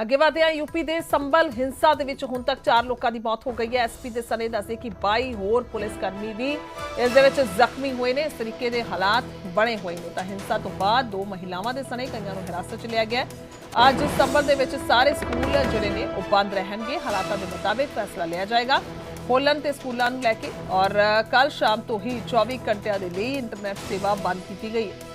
ਅੱਗੇ ਵਧਦੇ ਹਾਂ, ਯੂਪੀ ਦੇ ਸੰਬਲ ਹਿੰਸਾ ਦੇ ਵਿੱਚ ਹੁਣ ਤੱਕ 4 ਲੋਕਾਂ ਦੀ ਮੌਤ ਹੋ ਗਈ ਹੈ। ਐਸਪੀ ਦੇ ਸਨੇ ਦੱਸੇ ਕਿ 22 ਹੋਰ ਪੁਲਿਸ ਕਰਮੀ ਵੀ ਇਸ ਦੇ ਵਿੱਚ ਜ਼ਖਮੀ ਹੋਏ ਨੇ। ਇਸ ਤਰੀਕੇ ਦੇ ਹਾਲਾਤ ਬਣੇ ਹੋਏ ਨੇ। ਤਾਂ ਹਿੰਸਾ ਤੋਂ ਬਾਅਦ ਦੋ ਮਹਿਲਾਵਾਂ ਦੇ ਸਣੇ ਕਈਆਂ ਨੂੰ ਹਿਰਾਸਤ 'ਚ ਲਿਆ ਗਿਆ ਅੱਜ ਸੰਬਲ ਦੇ ਵਿੱਚ ਸਾਰੇ ਸਕੂਲ ਜਿਹੜੇ ਨੇ, ਉਹ ਬੰਦ ਰਹਿਣਗੇ। ਹਾਲਾਤਾਂ ਦੇ ਮੁਤਾਬਿਕ ਫੈਸਲਾ ਲਿਆ ਜਾਏਗਾ ਖੋਲਣ ਤੇ ਸਕੂਲਾਂ ਨੂੰ ਲੈ ਕੇ। ਔਰ ਕੱਲ ਸ਼ਾਮ ਤੋਂ ਹੀ 24 ਘੰਟਿਆਂ ਦੇ ਲਈ ਇੰਟਰਨੈਟ ਸੇਵਾ ਬੰਦ ਕੀਤੀ ਗਈ ਹੈ।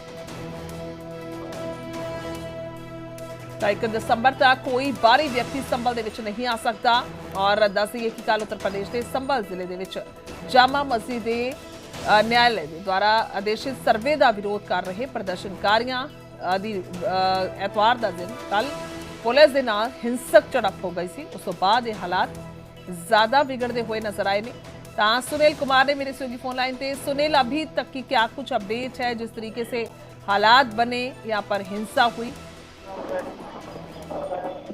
ਤਾਂ 1 ਦਸੰਬਰ ਤੱਕ ਕੋਈ ਬਾਹਰੀ ਵਿਅਕਤੀ ਸੰਭਲ ਦੇ ਵਿੱਚ ਨਹੀਂ ਆ ਸਕਦਾ ਔਰ ਦੱਸ ਦਈਏ ਕਿ ਕੱਲ ਉੱਤਰ ਪ੍ਰਦੇਸ਼ ਦੇ ਸੰਭਲ ਜ਼ਿਲ੍ਹੇ ਦੇ ਵਿੱਚ ਜਾਮਾ ਮਸਜਿਦ ਦੇ ਅ, ਨਿਆਇਲੇ ਦੇ ਦੁਆਰਾ ਆਦੇਸ਼ਿਤ ਸਰਵੇ ਦਾ ਵਿਰੋਧ ਕਰ ਰਹੇ ਪ੍ਰਦਰਸ਼ਨਕਾਰੀਆਂ ਅ, ਦੀ ਅ, ਐਤਵਾਰ ਦਾ ਦਿਨ ਕੱਲ ਪੁਲਿਸ ਦੇ ਨਾਲ ਹਿੰਸਕ ਝੜਪ ਹੋ ਗਈ ਸੀ ਉਸ ਤੋਂ ਬਾਅਦ ਇਹ ਹਾਲਾਤ ਜ਼ਿਆਦਾ ਵਿਗੜਦੇ ਹੋਏ ਨਜ਼ਰ ਆਏ ਨੇ ਤਾਂ सुनील कुमार ने मेरे सहयोगी फोन लाइन पे सुनील अभी तक की क्या कुछ अपडेट है जिस तरीके से हालात बने यहाँ पर हिंसा हुई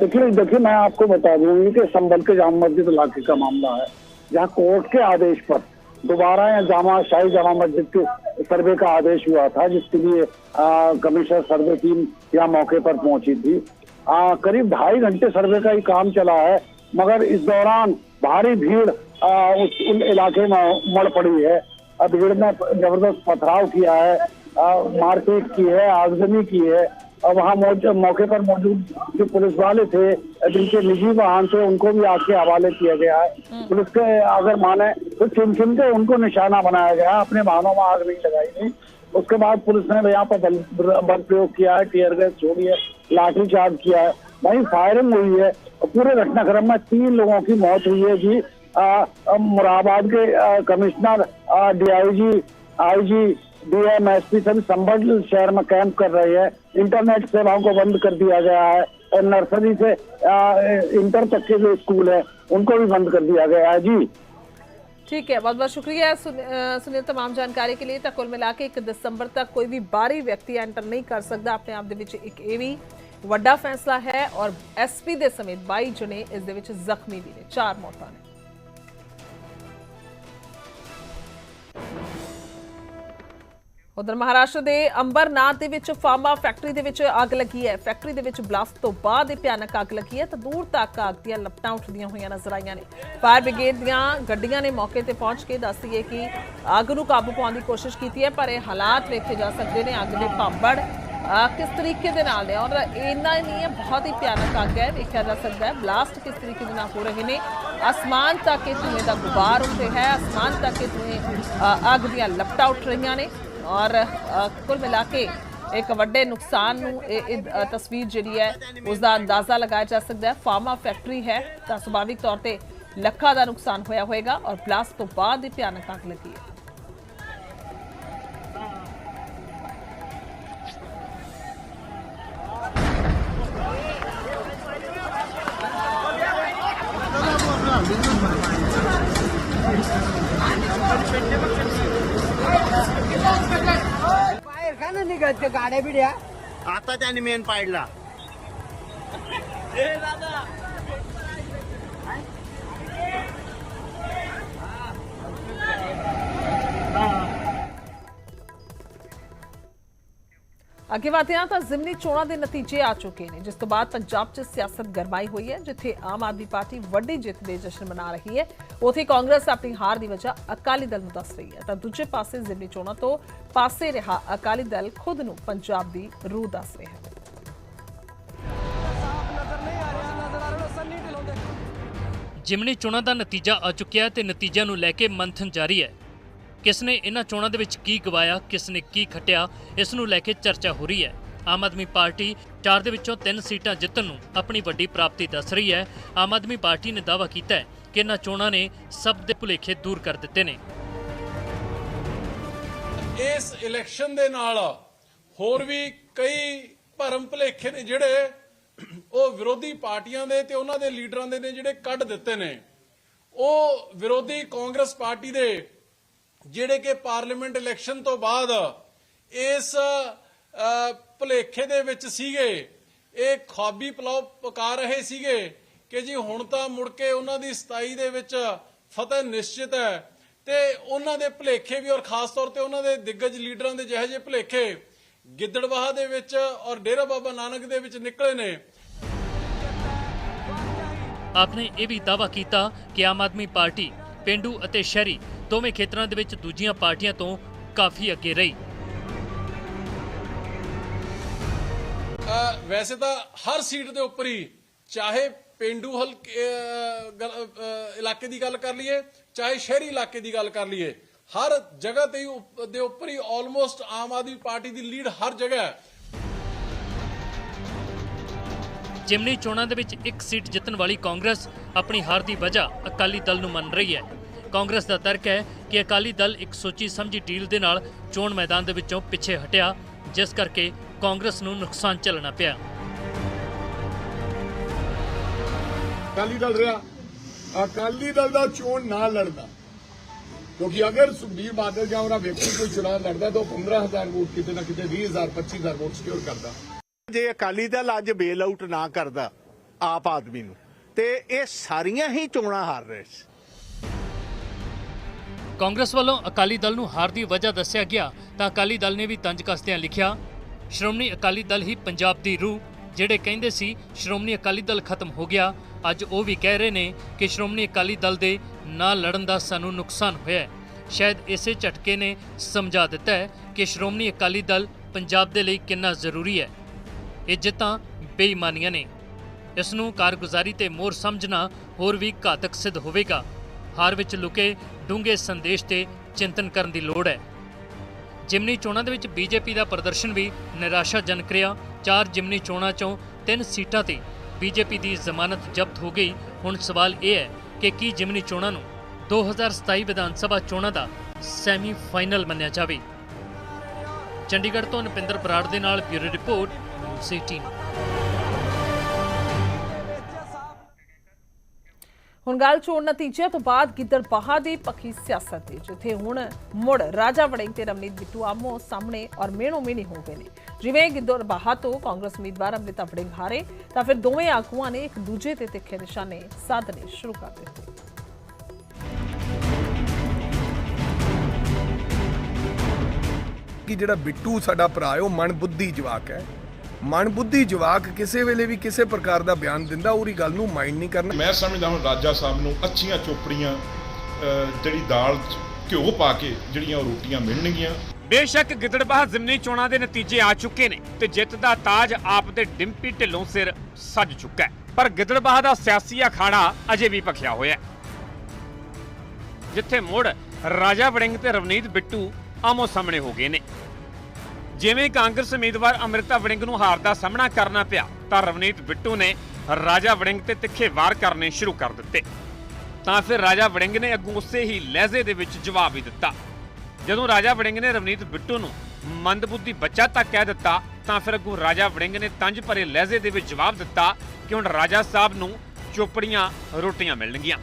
देखिए देखिए मैं आपको बता दूँगी कि संभल के जामा मस्जिद इलाके का मामला है। जहाँ कोर्ट के आदेश पर दोबारा या जामा शाही जामा मस्जिद के सर्वे का आदेश हुआ था जिसके लिए कमिश्नर सर्वे टीम यहाँ मौके पर पहुँची थी। आ, करीब ढाई घंटे सर्वे का ही काम चला है मगर इस दौरान भारी भीड़ आ, उस उन इलाके में मड़ पड़ी है। भीड़ ने ज़बरदस्त पथराव किया है मारपीट की है आगजनी की है और वहाँ मौके पर मौजूद जो पुलिस वाले थे जिनके निजी वाहन थे उनको भी आग के हवाले किया गया है। पुलिस के अगर माने तो चुन चुन के उनको निशाना बनाया गया अपने वाहनों में आग नहीं लगाई गई। उसके बाद पुलिस ने यहाँ पर बल बल प्रयोग किया है टीयर गैस छोड़ी है लाठी चार्ज किया है। वहीं फायरिंग हुई है। पूरे घटनाक्रम में तीन लोगों की मौत हुई है जी। मुरादाबाद के commissioner DIG IG DM SP सभी संभल शहर में कैंप कर रहे हैं इंटरनेट सेवाओं को बंद कर दिया गया है और नर्सरी से आ, इंटर तक के जो स्कूल है उनको भी बंद कर दिया गया है जी ठीक है बहुत बहुत शुक्रिया सुन- अ, सुनील तमाम ਜਾਣਕਾਰੀ के लिए ਤਾਂ ਕੁੱਲ ਮਿਲਾ ਕੇ 1 ਦਸੰਬਰ ਤੱਕ ਕੋਈ ਵੀ ਬਾਹਰੀ ਵਿਅਕਤੀ ਐਂਟਰ ਨਹੀਂ ਕਰ ਸਕਦਾ ਆਪਣੇ ਆਪ ਦੇ ਵਿੱਚ ਇੱਕ ਇਹ ਵੀ ਵੱਡਾ ਫੈਸਲਾ ਹੈ ਔਰ ਐਸਪੀ ਦੇ ਸਮੇਤ 22 ਜਣੇ ਇਸ ਦੇ ਵਿੱਚ ਜ਼ਖਮੀ ਵੀ ਨੇ ਚਾਰ ਮੌਤਾਂ ਨੇ ਉਧਰ ਮਹਾਰਾਸ਼ਟਰ ਦੇ ਅੰਬਰਨਾਥ ਦੇ ਵਿੱਚ ਫਾਰਮਾ ਫੈਕਟਰੀ ਦੇ ਵਿੱਚ ਅੱਗ ਲੱਗੀ ਹੈ। ਫੈਕਟਰੀ ਦੇ ਵਿੱਚ ਬਲਾਸਟ ਤੋਂ ਬਾਅਦ ਇਹ ਭਿਆਨਕ ਅੱਗ ਲੱਗੀ ਹੈ ਤਾਂ ਦੂਰ ਤੱਕ ਅੱਗ ਦੀਆਂ ਲਪਟਾਂ ਉੱਠਦੀਆਂ ਹੋਈਆਂ ਨਜ਼ਰ ਆਈਆਂ ਨੇ। ਫਾਇਰ ਬ੍ਰਿਗੇਡ ਦੀਆਂ ਗੱਡੀਆਂ ਨੇ ਮੌਕੇ ਤੇ ਪਹੁੰਚ ਕੇ ਦੱਸਦੀਏ ਕਿ ਅੱਗ ਨੂੰ ਕਾਬੂ ਪਾਉਣ ਦੀ ਕੋਸ਼ਿਸ਼ ਕੀਤੀ ਹੈ, ਪਰ ਇਹ ਹਾਲਾਤ ਵੇਖੇ ਜਾ ਸਕਦੇ ਨੇ। ਅੱਗ ਦੇ ਭਾਂਬੜ ਕਿਸ ਤਰੀਕੇ ਦੇ ਨਾਲ ਨੇ? ਔਰ ਇੰਨਾ ਹੀ ਨਹੀਂ ਹੈ ਬਹੁਤ ਹੀ ਭਿਆਨਕ ਅੱਗ ਹੈ, ਵੇਖਿਆ ਜਾ ਸਕਦਾ ਹੈ। ਬਲਾਸਟ ਕਿਸ ਤਰੀਕੇ ਦੇ ਨਾਲ ਹੋ ਰਹੇ ਨੇ? ਅਸਮਾਨ ਤੱਕ ਇਹ ਧੂਏ ਦਾ ਗੁਬਾਰ ਉੱਠ ਰਿਹਾ ਹੈ। ਅਸਮਾਨ ਤੱਕ ਇਹ ਧੂਏ ਅੱਗ ਦੀਆਂ ਲਪਟਾਂ ਉੱਠ ਰਹੀਆਂ ਨੇ। ਔਰ ਕੁੱਲ ਮਿਲਾ ਕੇ ਇੱਕ ਵੱਡੇ ਨੁਕਸਾਨ ਨੂੰ ਇਹ ਤਸਵੀਰ ਜਿਹੜੀ ਹੈ ਉਸ ਦਾ ਅੰਦਾਜ਼ਾ ਲਗਾਇਆ ਜਾ ਸਕਦਾ ਹੈ। ਫਾਰਮਾ ਫੈਕਟਰੀ ਹੈ ਤਾਂ ਸੁਭਾਵਿਕ ਤੌਰ ਤੇ ਲੱਖਾਂ ਦਾ ਨੁਕਸਾਨ ਹੋਇਆ ਹੋਵੇਗਾ ਔਰ ਬਲਾਸਟ ਤੋਂ ਬਾਅਦ ਇਹ ਭਿਆਨਕ ਅੱਗ ਲੱਗੀ ਹੈ। बाहेर का ना निघत ते गाड्या बिड्या. आता त्याने मेन पाडला. ਅੱਗੇ ਵਧਦੇ ਹਾਂ ਤਾਂ ਜ਼ਿਮਨੀ ਚੋਣਾਂ ਦੇ ਨਤੀਜੇ ਆ ਚੁੱਕੇ ਨੇ, ਜਿਸ ਤੋਂ ਬਾਅਦ ਪੰਜਾਬ 'ਚ ਸਿਆਸਤ ਗਰਮਾਈ ਹੋਈ ਹੈ, ਜਿੱਥੇ ਆਮ ਆਦਮੀ ਪਾਰਟੀ ਵੱਡੀ ਜਿੱਤ ਦੇ ਜਸ਼ਨ ਮਨਾ ਰਹੀ ਹੈ। ਉਥੇ ਕਾਂਗਰਸ ਆਪਣੀ ਹਾਰ ਦੀ ਵਜ੍ਹਾ ਅਕਾਲੀ ਦਲ ਨੂੰ ਦੱਸ ਰਹੀ ਹੈ। ਤਾਂ ਦੂਜੇ ਪਾਸੇ ਜ਼ਿਮਨੀ ਚੋਣਾਂ ਤੋਂ ਪਾਸੇ ਰਿਹਾ ਅਕਾਲੀ ਦਲ ਖੁਦ ਨੂੰ ਪੰਜਾਬ ਦੀ ਰੂਹ ਦੱਸ ਰਿਹਾ ਹੈ। ਜਿਮਨੀ ਚੋਣਾਂ ਦਾ ਨਤੀਜਾ ਆ ਚੁੱਕਿਆ ਹੈ ਤੇ ਨਤੀਜਿਆਂ ਨੂੰ ਲੈ ਕੇ ਮੰਥਨ ਜਾਰੀ ਹੈ। ਕਿਸ ਨੇ ਇਹਨਾਂ ਚੋਣਾਂ ਦੇ ਵਿੱਚ ਕੀ ਗਵਾਇਆ ਕਿਸ ਨੇ ਕੀ ਖਟਿਆ, ਇਸ ਨੂੰ ਲੈ ਕੇ ਚਰਚਾ ਹੋ ਰਹੀ ਹੈ। ਆਮ ਆਦਮੀ ਪਾਰਟੀ ਚਾਰ ਦੇ ਵਿੱਚੋਂ ਤਿੰਨ ਸੀਟਾਂ ਜਿੱਤਣ ਨੂੰ ਆਪਣੀ ਵੱਡੀ ਪ੍ਰਾਪਤੀ ਦੱਸ ਰਹੀ ਹੈ। ਆਮ ਆਦਮੀ ਪਾਰਟੀ ਨੇ ਦਾਅਵਾ ਕੀਤਾ ਹੈ ਕਿ ਇਹਨਾਂ ਚੋਣਾਂ ਨੇ ਸਭ ਦੇ ਭੁਲੇਖੇ ਦੂਰ ਕਰ ਦਿੱਤੇ ਨੇ। ਇਸ ਇਲੈਕਸ਼ਨ ਦੇ ਨਾਲ ਹੋਰ ਵੀ ਕਈ ਭਰਮ ਭੁਲੇਖੇ ਨੇ ਜਿਹੜੇ ਉਹ ਵਿਰੋਧੀ ਪਾਰਟੀਆਂ ਦੇ ਤੇ ਉਹਨਾਂ ਦੇ ਲੀਡਰਾਂ ਦੇ ਨੇ ਜਿਹੜੇ ਕੱਢ ਦਿੱਤੇ ਨੇ। ਉਹ ਵਿਰੋਧੀ ਕਾਂਗਰਸ ਪਾਰਟੀ ਦੇ ਜਿਹੜੇ ਕਿ ਪਾਰਲੀਮੈਂਟ ਇਲੈਕਸ਼ਨ ਤੋਂ ਬਾਅਦ ਇਸ ਅ, ਭੁਲੇਖੇ ਦੇ ਵਿੱਚ ਸੀਗੇ ਇਹ ਖਾਬੀ ਪਲਾਉ ਪਕਾ ਰਹੇ ਸੀਗੇ ਕਿ ਜੀ ਹੁਣ ਤਾਂ ਮੁੜ ਕੇ ਉਹਨਾਂ ਦੀ 27 ਦੇ ਵਿੱਚ ਫਤਿਹ ਨਿਸ਼ਚਿਤ ਹੈ ਤੇ ਉਹਨਾਂ ਦੇ ਭੁਲੇਖੇ ਵੀ ਔਰ ਖਾਸ ਤੌਰ ਤੇ ਉਹਨਾਂ ਦੇ ਦਿੱਗਜ ਲੀਡਰਾਂ ਦੇ ਜਿਹੇ ਜਿਹੇ ਭੁਲੇਖੇ ਗਿੱਦੜਵਾਹ ਦੇ ਵਿੱਚ ਔਰ ਡੇਰਾ ਬਾਬਾ ਨਾਨਕ ਦੇ ਵਿੱਚ ਨਿਕਲੇ ਨੇ। ਆਪਨੇ ਇਹ ਵੀ ਦਾਅਵਾ ਕੀਤਾ ਕਿ ਆਮ ਆਦਮੀ ਪਾਰਟੀ ਪਿੰਡੂ ਅਤੇ ਸ਼ਹਿਰੀ ਦੋਵੇਂ ਖੇਤਰਾਂ ਦੇ ਵਿੱਚ ਦੂਜੀਆਂ ਪਾਰਟੀਆਂ ਤੋਂ ਕਾਫੀ ਅੱਗੇ ਰਹੀ। ਵੈਸੇ ਤਾਂ ਹਰ ਸੀਟ ਦੇ ਉੱਪਰ ਹੀ, ਚਾਹੇ ਪਿੰਡੂ ਹਲਕੇ ਇਲਾਕੇ ਦੀ ਗੱਲ ਕਰ ਲਈਏ, ਚਾਹੇ ਸ਼ਹਿਰੀ ਇਲਾਕੇ ਦੀ ਗੱਲ ਕਰ ਲਈਏ, ਹਰ ਜਗ੍ਹਾ ਤੇ ਦੇ ਉੱਪਰ ਹੀ ਆਲਮੋਸਟ ਆਮ ਆਦਮੀ ਪਾਰਟੀ ਦੀ ਲੀਡ ਹਰ ਜਗ੍ਹਾ ਹੈ। ਜਿਮਨੀ ਚੋਣਾਂ ਦੇ ਵਿੱਚ ਇੱਕ ਸੀਟ ਜਿੱਤਣ ਵਾਲੀ ਕਾਂਗਰਸ ਆਪਣੀ ਹਾਰ ਦੀ ਵਜ੍ਹਾ ਅਕਾਲੀ ਦਲ ਨੂੰ ਮੰਨ ਰਹੀ ਹੈ। ਕਾਂਗਰਸ ਦਾ ਤਰਕ ਹੈ ਕਿ ਅਕਾਲੀ ਦਲ ਇੱਕ ਸੋਚੀ ਸਮਝੀ ਡੀਲ ਦੇ ਨਾਲ ਚੋਣ ਮੈਦਾਨ ਦੇ ਵਿੱਚੋਂ ਪਿੱਛੇ ਹਟਿਆ, ਜਿਸ ਕਰਕੇ ਕਾਂਗਰਸ ਨੂੰ ਨੁਕਸਾਨ ਝੱਲਣਾ ਪਿਆ। ਅਕਾਲੀ ਦਲ ਰਿਹਾ। ਅਕਾਲੀ ਦਲ ਦਾ ਚੋਣ ਨਾ ਲੜਦਾ, ਕਿਉਂਕਿ ਅਗਰ ਸੁਖਬੀਰ ਬਾਦਲ ਜਾਂ ਉਹਨਾਂ ਵਿਅਕਤੀ ਕੋਈ ਚੁਣਾਵ ਲੜਦਾ, ਤਾਂ 15000 ਵੋਟ ਕਿਤੇ ਨਾ ਕਿਤੇ 20000 25000 ਵੋਟ ਸਿਕਿਉਰ ਕਰਦਾ। ਜੇ ਅਕਾਲੀ ਦਲ ਅੱਜ ਬੇਲ ਆਊਟ ਨਾ ਕਰਦਾ ਆਪ ਆਦਮੀ ਨੂੰ, ਤੇ ਇਹ ਸਾਰੀਆਂ ਹੀ ਚੋਣਾਂ ਹਾਰ ਰਹੇ ਸੀ। ਕਾਂਗਰਸ ਵੱਲੋਂ ਅਕਾਲੀ ਦਲ ਨੂੰ ਹਾਰ ਦੀ ਵਜ੍ਹਾ ਦੱਸਿਆ ਗਿਆ, ਤਾਂ ਅਕਾਲੀ ਦਲ ਨੇ ਵੀ ਤੰਜ ਕੱਸਦਿਆਂ ਲਿਖਿਆ, ਸ਼੍ਰੋਮਣੀ ਅਕਾਲੀ ਦਲ ਹੀ ਪੰਜਾਬ ਦੀ ਰੂਹ ਜਿਹੜੇ ਕਹਿੰਦੇ ਸੀ ਸ਼੍ਰੋਮਣੀ ਅਕਾਲੀ ਦਲ ਖਤਮ ਹੋ ਗਿਆ, ਅੱਜ ਉਹ ਵੀ ਕਹਿ ਰਹੇ ਨੇ ਕਿ ਸ਼੍ਰੋਮਣੀ ਅਕਾਲੀ ਦਲ ਦੇ ਨਾ ਲੜਨ ਦਾ ਸਾਨੂੰ ਨੁਕਸਾਨ ਹੋਇਆ ਸ਼ਾਇਦ ਇਸੇ ਝਟਕੇ ਨੇ ਸਮਝਾ ਦਿੱਤਾ ਹੈ ਕਿ ਸ਼੍ਰੋਮਣੀ ਅਕਾਲੀ ਦਲ ਪੰਜਾਬ ਦੇ ਲਈ ਕਿੰਨਾ ਜ਼ਰੂਰੀ ਹੈ। ਇਹ ਜਿੱਤਾਂ ਬੇਈਮਾਨੀਆਂ ਨੇ। ਇਸ ਨੂੰ ਕਾਰਗੁਜ਼ਾਰੀ ਤੇ ਮੋਰ ਸਮਝਣਾ ਹੋਰ ਵੀ ਘਾਤਕ ਸਿੱਧ ਹੋਵੇਗਾ। ਹਾਰ ਵਿੱਚ ਲੁਕੇ ਡੂੰਘੇ ਸੰਦੇਸ਼ ਤੇ ਚਿੰਤਨ ਕਰਨ ਦੀ ਲੋੜ ਹੈ। ਜਿਮਨੀ ਚੋਣਾਂ ਦੇ ਵਿੱਚ ਬੀਜੇਪੀ ਦਾ ਪ੍ਰਦਰਸ਼ਨ ਵੀ ਨਿਰਾਸ਼ਾਜਨਕ ਰਿਹਾ। ਚਾਰ ਜਿਮਨੀ ਚੋਣਾਂ ਚੋਂ ਤਿੰਨ ਸੀਟਾਂ ਤੇ ਬੀਜੇਪੀ ਦੀ ਜ਼ਮਾਨਤ ਜ਼ਬਤ ਹੋ ਗਈ। ਹੁਣ ਸਵਾਲ ਇਹ ਹੈ ਕਿ ਕੀ ਜਿਮਨੀ ਚੋਣਾਂ ਨੂੰ 2027 ਵਿਧਾਨ ਸਭਾ ਚੋਣਾਂ ਦਾ ਸੈਮੀ ਫਾਈਨਲ ਮੰਨਿਆ ਜਾਵੇ? ਚੰਡੀਗੜ੍ਹ ਤੋਂ ਨਪਿੰਦਰ ਬਰਾੜ ਦੇ ਨਾਲ ਬਿਊਰੋ ਰਿਪੋਰਟ ਨਿਊਜ਼ 18 ਹੁਣ ਗੱਲ ਚੋਣ ਨਤੀਜਿਆਂ ਤੋਂ ਬਾਅਦ ਗਿੱਦੜਬਾਹਾ ਦੀ ਪੱਖੀ ਸਿਆਸਤ ਦੀ, ਜਿੱਥੇ ਹੁਣ ਮੁੜ ਰਾਜਾ ਵੜਿੰਗ ਤੇ ਰਮਨੀਤ ਬਿੱਟੂ ਆਮੋ ਸਾਹਮਣੇ ਔਰ ਮੇਣੋ ਮੇਣੀ ਹੋ ਗਏ ਨੇ। ਜਿਵੇਂ ਗਿੱਦੜਬਾਹਾ ਤੋਂ ਕਾਂਗਰਸ ਉਮੀਦਵਾਰ ਅਮ੍ਰਿਤਾ ਵੜਿੰਗ ਹਾਰੇ, ਤਾਂ ਫਿਰ ਦੋਵੇਂ ਆਗੂਆਂ ਨੇ ਇੱਕ ਦੂਜੇ ਤੇ ਤਿੱਖੇ ਨਿਸ਼ਾਨੇ ਸਾਧਨੇ ਸ਼ੁਰੂ ਕਰ ਦਿੱਤੇ। ਕਿ ਜਿਹੜਾ ਬਿੱਟੂ ਸਾਡਾ ਭਰਾ ਹੈ ਉਹ ਮਨ ਬੁੱਧੀ ਜਵਾਕ ਹੈ। ਮਨ ਬੁੱਧੀ ਜਵਾਕ ਕਿਸੇ ਵੇਲੇ ਵੀ ਕਿਸੇ ਪ੍ਰਕਾਰ ਦਾ ਬਿਆਨ ਦਿੰਦਾ ਉਹਦੀ ਗੱਲ ਨੂੰ ਮਾਈਂਡ ਨਹੀਂ ਕਰਨਾ। ਮੈਂ ਸਮਝਦਾ ਹੁਣ ਰਾਜਾ ਸਾਹਿਬ ਨੂੰ ਅੱਛੀਆਂ ਚੋਪੜੀਆਂ ਜਿਹੜੀ ਦਾਲ 'ਚ ਘਿਓ ਪਾ ਕੇ ਜਿਹੜੀਆਂ ਉਹ ਰੋਟੀਆਂ ਮਿਲਣਗੀਆਂ। ਬੇਸ਼ੱਕ ਗਿੱਦੜਬਾਹਾ ਜ਼ਿਮਨੀ ਚੋਣਾਂ ਦੇ ਨਤੀਜੇ ਆ ਚੁੱਕੇ ਨੇ ਤੇ ਜਿੱਤ ਦਾ ਤਾਜ ਆਪ ਦੇ ਡਿੰਪੀ ਢਿੱਲੋਂ ਸਿਰ ਸੱਜ ਚੁੱਕਾ ਹੈ। ਪਰ ਗਿੱਦੜਬਾਹਾ ਦਾ ਸਿਆਸੀ ਅਖਾੜਾ ਅਜੇ ਵੀ ਭਖਿਆ ਹੋਇਆ ਹੈ। ਜਿੱਥੇ ਮੁੜ ਰਾਜਾ ਵੜਿੰਗ ਤੇ ਰਵਨੀਤ ਬਿੱਟੂ ਆਮੋ ਸਾਹਮਣੇ ਹੋ ਗਏ ਨੇ। ਜਿਵੇਂ ਕਾਂਗਰਸ ਉਮੀਦਵਾਰ ਅਮ੍ਰਿਤਾ ਵੜਿੰਗ ਨੂੰ ਹਾਰ ਦਾ ਸਾਹਮਣਾ ਕਰਨਾ ਪਿਆ, ਤਾਂ ਰਵਨੀਤ ਬਿੱਟੂ ਨੇ ਰਾਜਾ ਵੜਿੰਗ ਤੇ ਤਿੱਖੇ ਵਾਰ ਕਰਨੇ ਸ਼ੁਰੂ ਕਰ ਦਿੱਤੇ। ਤਾਂ ਫਿਰ ਰਾਜਾ ਵੜਿੰਗ ਨੇ ਅੱਗੋਂ ਉਸੇ ਹੀ ਲਹਿਜ਼ੇ ਦੇ ਵਿੱਚ ਜਵਾਬ ਵੀ ਦਿੱਤਾ। ਜਦੋਂ ਰਾਜਾ ਵੜਿੰਗ ਨੇ ਰਵਨੀਤ ਬਿੱਟੂ ਨੂੰ ਮੰਦਬੁੱਧੀ ਬੱਚਾ ਤੱਕ ਕਹਿ ਦਿੱਤਾ, ਤਾਂ ਫਿਰ ਅੱਗੋਂ ਰਾਜਾ ਵੜਿੰਗ ਨੇ ਤੰਜ ਭਰੇ ਲਹਿਜ਼ੇ ਦੇ ਵਿੱਚ ਜਵਾਬ ਦਿੱਤਾ ਕਿ ਹੁਣ ਰਾਜਾ ਸਾਹਿਬ ਨੂੰ ਚੋਪੜੀਆਂ ਰੋਟੀਆਂ ਮਿਲਣਗੀਆਂ।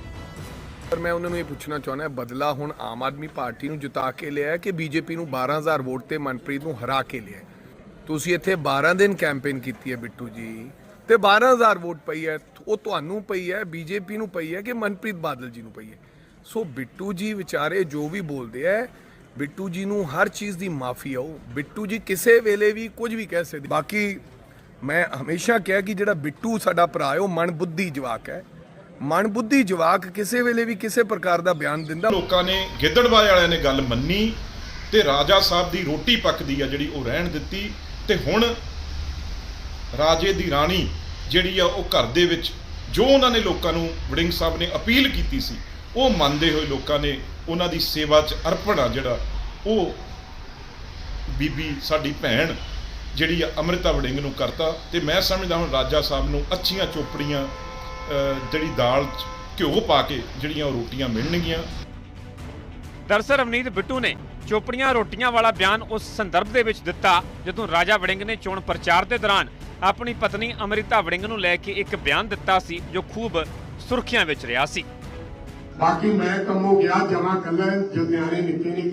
ਪਰ ਮੈਂ ਉਹਨਾਂ ਨੂੰ ਇਹ ਪੁੱਛਣਾ ਚਾਹੁੰਦਾ ਬਦਲਾ ਹੁਣ ਆਮ ਆਦਮੀ ਪਾਰਟੀ ਨੂੰ ਜਿਤਾ ਕੇ ਲਿਆ ਹੈ ਕਿ ਬੀਜੇਪੀ ਨੂੰ 12000 ਵੋਟ ਤੇ ਮਨਪ੍ਰੀਤ ਨੂੰ ਹਰਾ ਕੇ ਲਿਆ ਤੁਸੀਂ ਇੱਥੇ 12 ਦਿਨ ਕੈਂਪੇਨ ਕੀਤੀ ਹੈ ਬਿੱਟੂ ਜੀ ਤੇ 12000 ਵੋਟ ਪਈ ਹੈ, ਉਹ ਤੁਹਾਨੂੰ ਪਈ ਹੈ, ਬੀਜੇਪੀ ਨੂੰ ਪਈ ਹੈ ਕਿ ਮਨਪ੍ਰੀਤ ਬਾਦਲ ਜੀ ਨੂੰ ਪਈ ਹੈ? ਸੋ ਬਿੱਟੂ ਜੀ ਵਿਚਾਰੇ ਜੋ ਵੀ ਬੋਲਦੇ ਆ ਬਿੱਟੂ ਜੀ ਨੂੰ ਹਰ ਚੀਜ਼ ਦੀ ਮਾਫੀ ਆਓ। ਬਿੱਟੂ ਜੀ ਕਿਸੇ ਵੇਲੇ ਵੀ ਕੁਝ ਵੀ ਕਹਿ ਸਕਦੇ। ਬਾਕੀ ਮੈਂ ਹਮੇਸ਼ਾ ਕਿਹਾ ਕਿ ਜਿਹੜਾ ਬਿੱਟੂ ਸਾਡਾ ਭਰਾ ਹੈ, ਉਹ ਮਨ ਬੁੱਧੀ ਜਵਾਕ ਹੈ। ਮਨ ਬੁੱਧੀ ਜਵਾਕ ਕਿਸੇ ਵੇਲੇ ਵੀ ਕਿਸੇ ਪ੍ਰਕਾਰ ਦਾ ਬਿਆਨ ਦਿੰਦਾ। ਲੋਕਾਂ ਨੇ ਗਿੱਦੜਬਾਹ ਵਾਲਿਆਂ ਨੇ ਗੱਲ ਮੰਨੀ ਤੇ ਰਾਜਾ ਸਾਹਿਬ ਦੀ ਰੋਟੀ ਪੱਕਦੀ ਆ ਜਿਹੜੀ ਉਹ ਰਹਿਣ ਦਿੱਤੀ ਤੇ ਹੁਣ ਰਾਜੇ ਦੀ ਰਾਣੀ ਜਿਹੜੀ ਆ ਉਹ ਘਰ ਦੇ ਵਿੱਚ ਜੋ ਉਹਨਾਂ ਨੇ ਲੋਕਾਂ ਨੂੰ ਵੜਿੰਗ ਸਾਹਿਬ ਨੇ ਅਪੀਲ ਕੀਤੀ ਸੀ, ਉਹ ਮੰਨਦੇ ਹੋਏ ਲੋਕਾਂ ਨੇ ਉਹਨਾਂ ਦੀ ਸੇਵਾ 'ਚ ਅਰਪਣ ਆ ਜਿਹੜਾ ਉਹ ਬੀਬੀ ਸਾਡੀ ਭੈਣ ਜਿਹੜੀ ਆ ਅੰਮ੍ਰਿਤਾ ਵੜਿੰਗ ਨੂੰ ਕਰਤਾ ਤੇ ਮੈਂ ਸਮਝਦਾ ਹੁਣ ਰਾਜਾ ਸਾਹਿਬ ਨੂੰ ਅੱਛੀਆਂ ਚੋਪੜੀਆਂ ਜਿਹੜੀ ਦਾਲ 'ਚ ਘਿਓ ਪਾ ਕੇ ਜਿਹੜੀਆਂ ਉਹ ਰੋਟੀਆਂ ਮਿਲਣਗੀਆਂ। ਦਰਸਲ ਰਵਨੀਤ ਬਿੱਟੂ ਨੇ ਚੋਪੜੀਆਂ ਰੋਟੀਆਂ ਵਾਲਾ ਬਿਆਨ ਉਸ ਸੰਦਰਭ ਦੇ ਵਿੱਚ ਦਿੱਤਾ ਜਦੋਂ ਰਾਜਾ ਵੜਿੰਗ ਨੇ ਚੋਣ ਪ੍ਰਚਾਰ ਦੇ ਦੌਰਾਨ ਆਪਣੀ ਪਤਨੀ ਅਮ੍ਰਿਤਾ ਵੜਿੰਗ ਨੂੰ ਲੈ ਕੇ ਇੱਕ ਬਿਆਨ ਦਿੱਤਾ ਸੀ ਜੋ ਖੂਬ ਸੁਰਖੀਆਂ ਵਿੱਚ ਰਿਹਾ ਸੀ। ਬਾਕੀ ਮੈਂ ਕੰਮੋ ਗਿਆ ਜਮਾ ਕੱਲਾ ਜਦ ਨਿਆਣੇ ਨਿੱਕੇ ਨਿੱਕੇ